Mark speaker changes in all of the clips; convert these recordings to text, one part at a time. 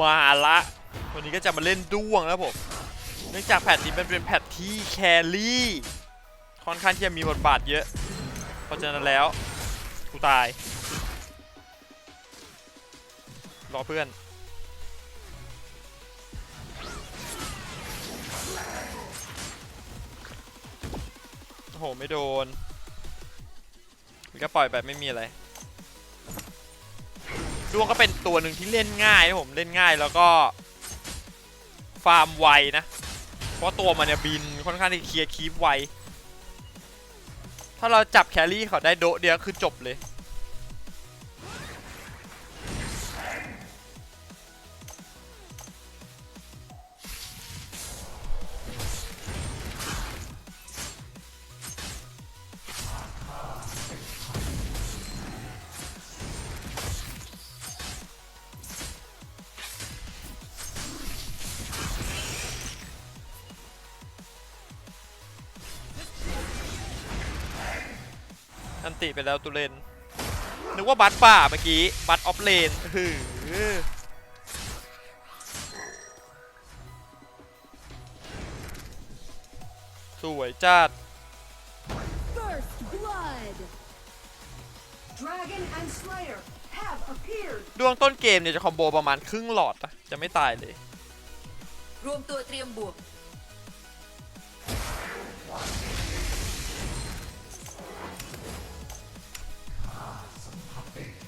Speaker 1: มาละ วันนี้ก็จะมาเล่นด้วงแล้วผม เนื่องจากแพทนี้มันเป็นแพทที่แครี่ค่อนข้างที่จะมีบทบาทเยอะ เพราะฉะนั้นแล้วกูตาย รอเพื่อน โอ้โห ไม่โดนมันก็ปล่อยแบบไม่มีอะไรดวงก็เป็นตัวหนึ่งที่เล่นง่ายนะผม เล่นง่ายแล้วก็ ฟาร์มไวนะ เพราะตัวมันเนี่ยบินค่อนข้างที่เคลียร์คีฟไว ถ้าเราจับแครี่เขาได้โดเดียวคือจบเลย อันติไปแล้วตุเลนนึกว่าบัตป่าเมื่อกี้ บัตออฟเลนหือสวยจัด
Speaker 2: First blood.
Speaker 3: Dragon and Slayer have appeared.
Speaker 1: ดวงต้นเกมเนี่ยจะคอมโบประมาณครึ่งหลอดนะจะไม่ตายเลย
Speaker 3: รวมตัวเตรียมบวก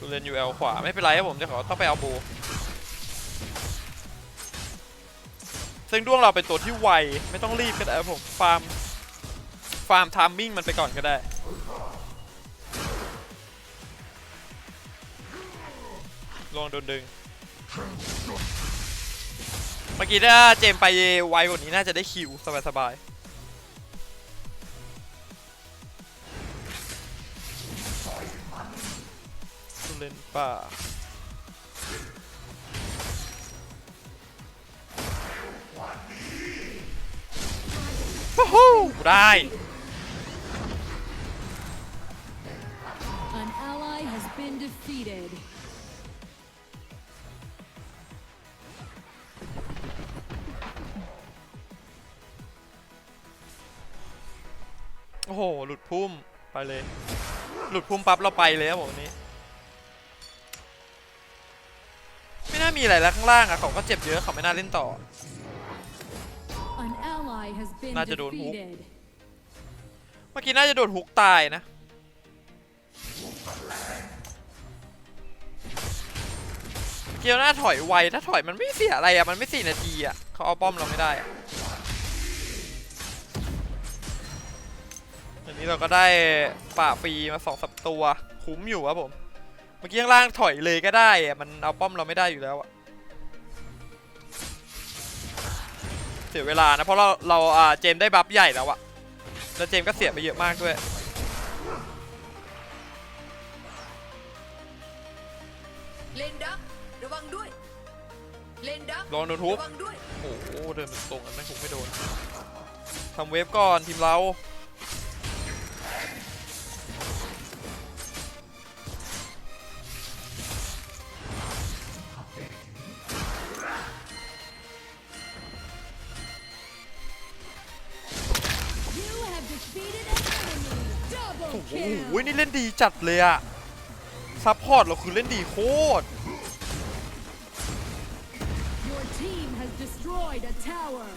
Speaker 1: ตุเลนอยู่แอลขวาไม่เป็นไรครับผมจะขอต้องไปเอาโบซึ่งด้วงเราเป็นตัวที่ไว ไม่ต้องรีบก็ได้ครับผมฟาร์มฟาร์มทามมิ่งมันไปก่อนก็ได้ลองโดนดึง เมื่อกี้ถ้าเจมไปไวกว่านี้น่าจะได้คิวสบายๆ ป่าฟูฮู้ได้
Speaker 2: An ally has been defeated.
Speaker 1: โอ้โห หลุดพุ่ม ไปเลย หลุดพุ่มปั๊บเราไปเลยครับผมวันามีอะไรแล้วข้างล่างอะเขาก็เจ็บเยอะเขาไม่น่าเล่นต่อ
Speaker 2: An ally has been
Speaker 1: น่าจะโดนฮุก
Speaker 2: defeated.
Speaker 1: เมื่อกี้น่าจะโดนฮุกตายนะ เกียวหน้าถอยไว ถ้าถอยมันไม่เสียอะไรอะมันไม่สี่นาทีอะเขาเอาป้อมเราไม่ได้อะอันนี้เราก็ได้ป่าฟรีมาสองสับตัว คุ้มอยู่ครับผม เมื่อกี้ข้างล่างถอยเลยก็ได้อะมันเอาป้อมเราไม่ได้อยู่แล้วอะเสียเวลานะเพราะเราเราอ่าเจมส์ได้บัฟใหญ่แล้วอะแล้วเจมส์ก็เสียไปเยอะมากด้วย
Speaker 3: เลนดักระวังด้วยเลนดัก
Speaker 1: ลองโดนทุบ
Speaker 3: ระวังด้วย
Speaker 1: โอ้โหเดินเป็นตรงกันไม่คงไม่โดนทำเวฟก่อนทีมเรา โอ้
Speaker 2: Double
Speaker 1: โหนี่เล่นดีจัดเลยอะซัพพอร์ตเราคือเล่นดีโคตร
Speaker 2: Your team has destroyed a tower.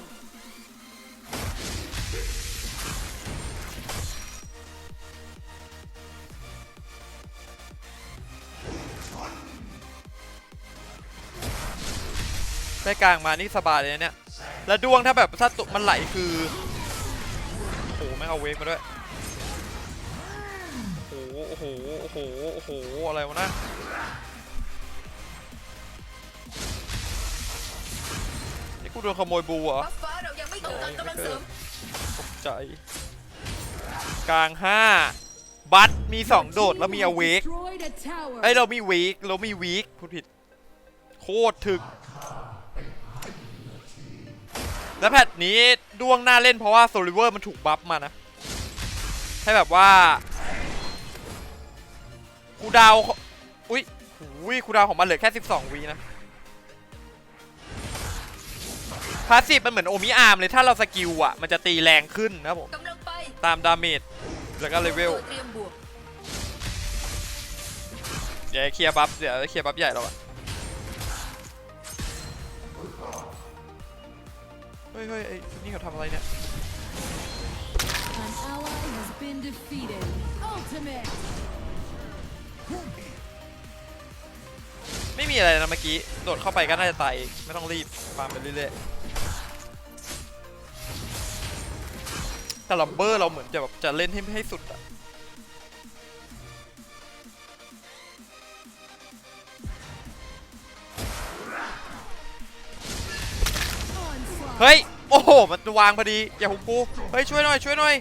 Speaker 1: ได้กลางมานี่สบายเลยนะเนี่ย แล้วดวงถ้าแบบถ้าตุมันไหลคือ โอ้โหไม่งเอาเวฟมาด้วย หโอ้โหโอ้โหโอ้โหอะไรวะนะนี่กูโดนขโมยบูเหรอ
Speaker 3: บัฟฟ้าเรายังไม่ไม่ต้องการกำลังเสริม
Speaker 1: ใจ กลางห้าบัตมีสองโดดแล้วมีอเวก
Speaker 2: Destroyed a tower.
Speaker 1: เอ้ยเรามีวีคเรามีวีคพูดผิด โคตรถึก แล้วแพทนี้ดวงหน้าเล่นเพราะว่าโซลิเวอร์มันถูกบัฟมานะ ให้แบบว่า คูลดาวน์ของอุ้ยอุ้ยคูลดาวน์ของมันเหลือแค่ 12 วีนะพาสซีฟมันเหมือนโอมิอาร์มเลยถ้าเราสกิลอะ มันจะตีแรงขึ้นนะครับผม
Speaker 3: กำลังไป
Speaker 1: ตามดาเมจแล้วก็เลเวล
Speaker 3: เตรียมบวก
Speaker 1: เดี๋ยวเคลียร์บัฟเดี๋ยวเคลียร์บัฟใหญ่แล้วอะเฮ้ยเฮ้ยไอ้นี่เขาทำอะไรเนี่ย
Speaker 2: An ally has been defeated. Ultimate.
Speaker 1: ไม่มีอะไรนะเมื่อกี้ โดดเข้าไปก็น่าจะตายไม่ต้องรีบฟาร์มไปเรื่อยๆแต่ลัมเบอร์เราเหมือนจะแบบจะเล่นให้ให้สุดอะเฮ้ย โอ้โห มันวางพอดี อย่าหุบกู เฮ้ย ช่วยหน่อย ช่วยหน่อย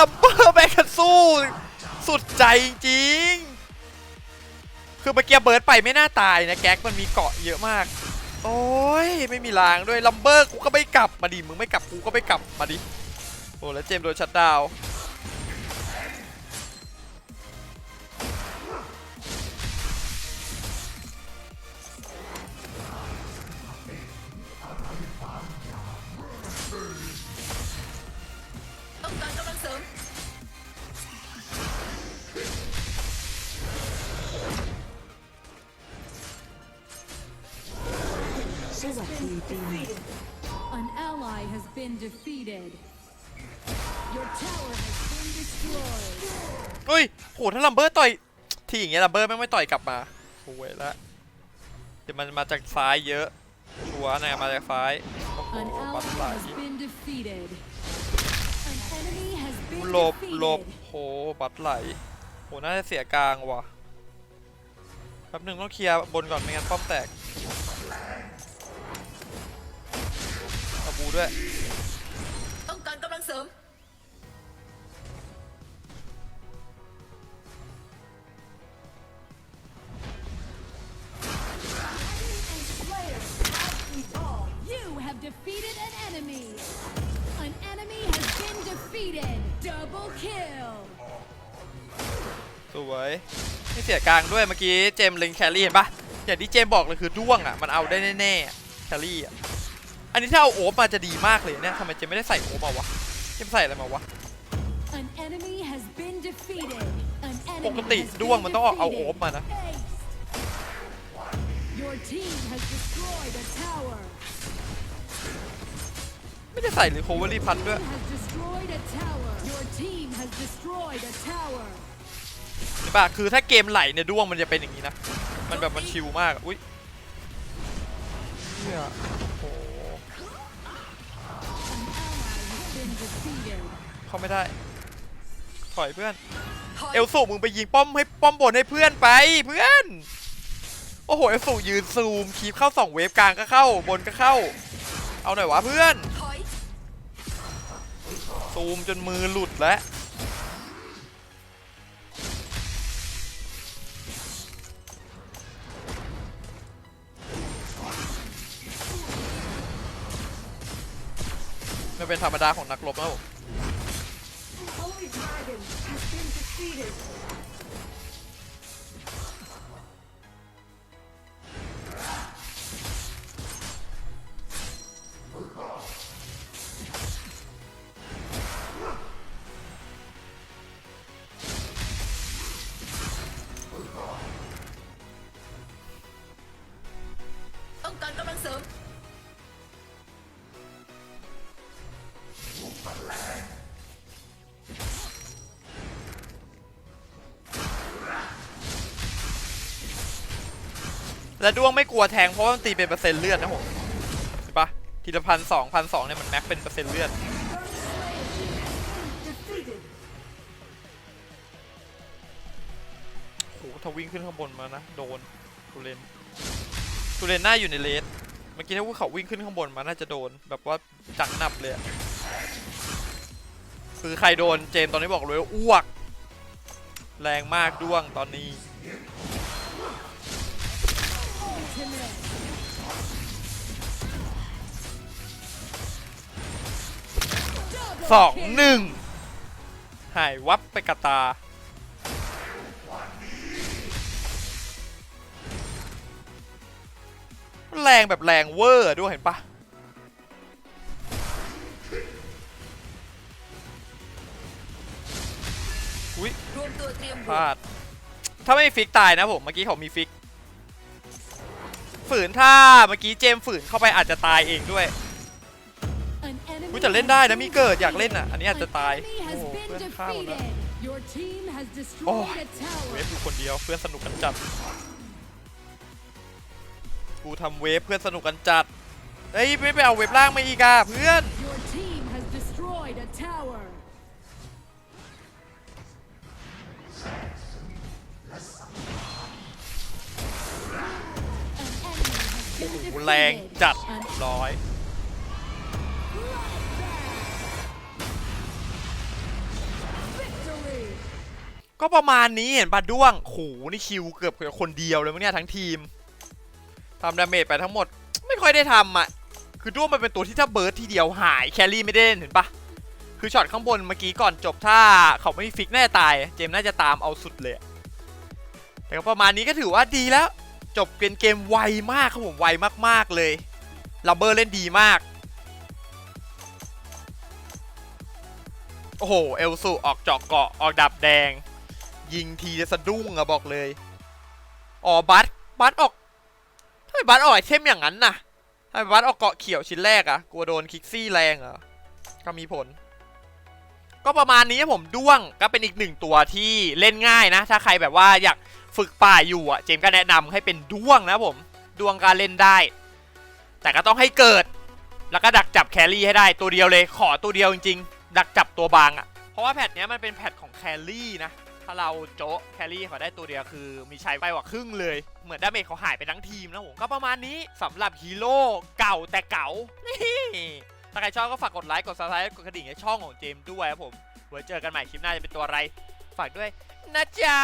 Speaker 1: ลัมเบอร์แบกกันสู้ สุดใจจริง คือเมื่อกี้เบิร์ดไปไม่น่าตายนะแก๊กมันมีเกาะเยอะมาก โอ้ยไม่มีรางด้วยลัมเบอร์กูก็ไม่กลับมาดิมึงไม่กลับกูก็ไม่กลับมาดิโอ้แล้วเจมส์โดนชัดดาว
Speaker 2: An ally has been defeated. Your tower has been destroyed.
Speaker 1: เฮ้ยโหถ้าลัมเบอร์ต่อย ทีอย่างเงี้ยลัมเบอร์แม่งไม่ต่อยกลับมาโอ้ยละเดี๋ยวมันมาจากซ้ายเยอะชัวร์นะมาจากซ้ายโอ้โห
Speaker 2: An
Speaker 1: บัต
Speaker 2: ally
Speaker 1: ไหล
Speaker 2: has been defeated. An enemy has been
Speaker 1: หลบหลบ
Speaker 2: defeated.
Speaker 1: โหบัตไหลโหน่าจะเสียกลางว่ะแป๊บหนึงต้องเคลียร์บนก่อนไม่งั้นป้อมแตก เอาบูด้วย
Speaker 3: ต้องการกำลังเสริม
Speaker 2: You have defeated an enemy. An enemy has been defeated. Double kill.
Speaker 1: สวยไม่เสียกลางด้วยเมื่อกี้เจมส์เล็งแครี่เห็นปะอย่างที่เจมส์บอกเลยคือด้วงอะ มันเอาได้แน่ๆอะแครี่อะ อันนี้ถ้าเอาโอ๊บมาจะดีมากเลยเนี่ยทำไมเจมส์ไม่ได้ใส่โอ๊บมาวะ เจมส์ใส่อะไรมาวะ
Speaker 2: An enemy has been defeated. An
Speaker 1: ป
Speaker 2: enemy
Speaker 1: กติ
Speaker 2: has
Speaker 1: ด้วง
Speaker 2: been
Speaker 1: มันต้องเอาเอาโอ๊บ
Speaker 2: defeated.
Speaker 1: มานะ
Speaker 2: Ace. Your team has destroyed a tower.
Speaker 1: ไม่ได้ใส่หรือโคเวอรี่พัดด้วย
Speaker 2: Has destroyed a tower. Your team has destroyed a tower.
Speaker 1: ใช่ปะคือถ้าเกมไหลเนี่ยด้วงมันจะเป็นอย่างนี้นะ มันแบบมันชิลมากอะอุ้ย เข้าไม่ได้ ถอยเพื่อน เอลสูมึงไปยิงป้อมให้ป้อมบนให้เพื่อนไปเพื่อน โอ้โห เอลสูยืนซูมคีบเข้าสองเวฟกลางก็เข้า บนก็เข้า เอาหน่อยวะเพื่อน ซูมจนมือหลุดแล้ว เป็นธรรมดาของนักรบนะผม และด้วงไม่กลัวแทงเพราะว่ามันตีเป็นเปอร์เซ็นต์เลือดนะผมใช่ปะทีละพันสองพันสองเนี่ยมันแม็กเป็นเปอร์เซ็นต์เลือดโหถ้าวิ่งขึ้นข้างบนมานะโดนทูเรนทูเรนหน้าอยู่ในเลสเมื่อกี้ถ้าพวเขาวิ่งขึ้นข้างบนมาน่าจะโดนแบบว่าจังนับเลยคือใครโดนเจมตอนนี้บอกเลยอ้วก แรงมากด้วงตอนนี้ สองหนึ่งหายวับไปกระตา แรงแบบแรงเวอร์ด้วยเห็นปะอุ้ยพลาด ถ้าไม่มีฟิกตายนะผม เมื่อกี้เขามีฟิก ฝืนถ้าเมื่อกี้เจมส์ฝืนเข้าไปอาจจะตายเองด้วย
Speaker 2: An enemy
Speaker 1: อุ๊ยแต่เล่นได้นะ
Speaker 2: has
Speaker 1: มี
Speaker 2: been
Speaker 1: เกิดอยาก
Speaker 2: defeated.
Speaker 1: เล่นอะอันนี้อาจจะ
Speaker 2: An
Speaker 1: ตาย
Speaker 2: enemy
Speaker 1: โอ้
Speaker 2: has
Speaker 1: โห
Speaker 2: been
Speaker 1: เพื่อนฆ่าเราแล้ว
Speaker 2: defeated. Your team has
Speaker 1: โอ้
Speaker 2: destroyed a
Speaker 1: เว
Speaker 2: tower.
Speaker 1: ฟอยู่คนเดียวเพื่อนสนุกกันจัดกูทำเวฟเพื่อนสนุกกันจัดเฮ้ยไม่ไปเอาเวฟล่างมาอีกอะเพื่อน แรงจัดร้อยก็ประมาณนี้เห็นปะด้วงโหนี่คิวเกือบคนเดียวเลยมั้งเนี่ยทั้งทีมทำดาเมจไปทั้งหมด ไม่ค่อยได้ทำอะ คือด้วงมันเป็นตัวที่ถ้าเบิร์ดทีเดียวหายแครี่ไม่ได้เล่นเห็นปะคือช็อตข้างบนเมื่อกี้ก่อนจบถ้าเขาไม่ฟิกแน่ตาย เจมส์น่าจะตามเอาสุดเลย แต่ก็ประมาณนี้ก็ถือว่าดีแล้ว จบเป็นเกมไวมากครับผมไวมากๆเลยลัมเบอร์เล่นดีมาก โอ้โห เอลสูออกเจาะเกาะออกดับแดง ยิงทีจะสะดุ้งอะบอกเลย อ๋อ บัตบัตออกทำไมบัตออกไอเทมอย่างนั้นน่ะทำไมบัตออกเกาะเขียวชิ้นแรกอะกลัวโดนคิกซี่แรงเหรอก็มีผล ก็ประมาณนี้ครับผมด้วงก็เป็นอีกหนึ่งตัวที่เล่นง่ายนะ ถ้าใครแบบว่าอยากฝึกป่าอยู่อะเจมส์ก็แนะนำให้เป็นด้วงนะผมด้วงการเล่นได้ แต่ก็ต้องให้เกิด แล้วก็ดักจับแครี่ให้ได้ตัวเดียวเลยขอตัวเดียวจริงๆ ดักจับตัวบางอะเพราะว่าแพทเนี้ยมันเป็นแพทของแครี่นะถ้าเราโจะแครี่เขาได้ตัวเดียวคือ มีชัยไปกว่าครึ่งเลย เหมือนดาเมจเขาหายไปทั้งทีมนะผมก็ประมาณนี้สำหรับฮีโร่เก่าแต่เก่านี่ ถ้าใครชอบก็ฝากกดไลค์ กดซับสไครต์กดกระดิ่งให้ช่องของเจมส์ด้วยครับผม ไว้เจอกันใหม่คลิปหน้าจะเป็นตัวอะไร ฝากด้วยนะจ๊ะ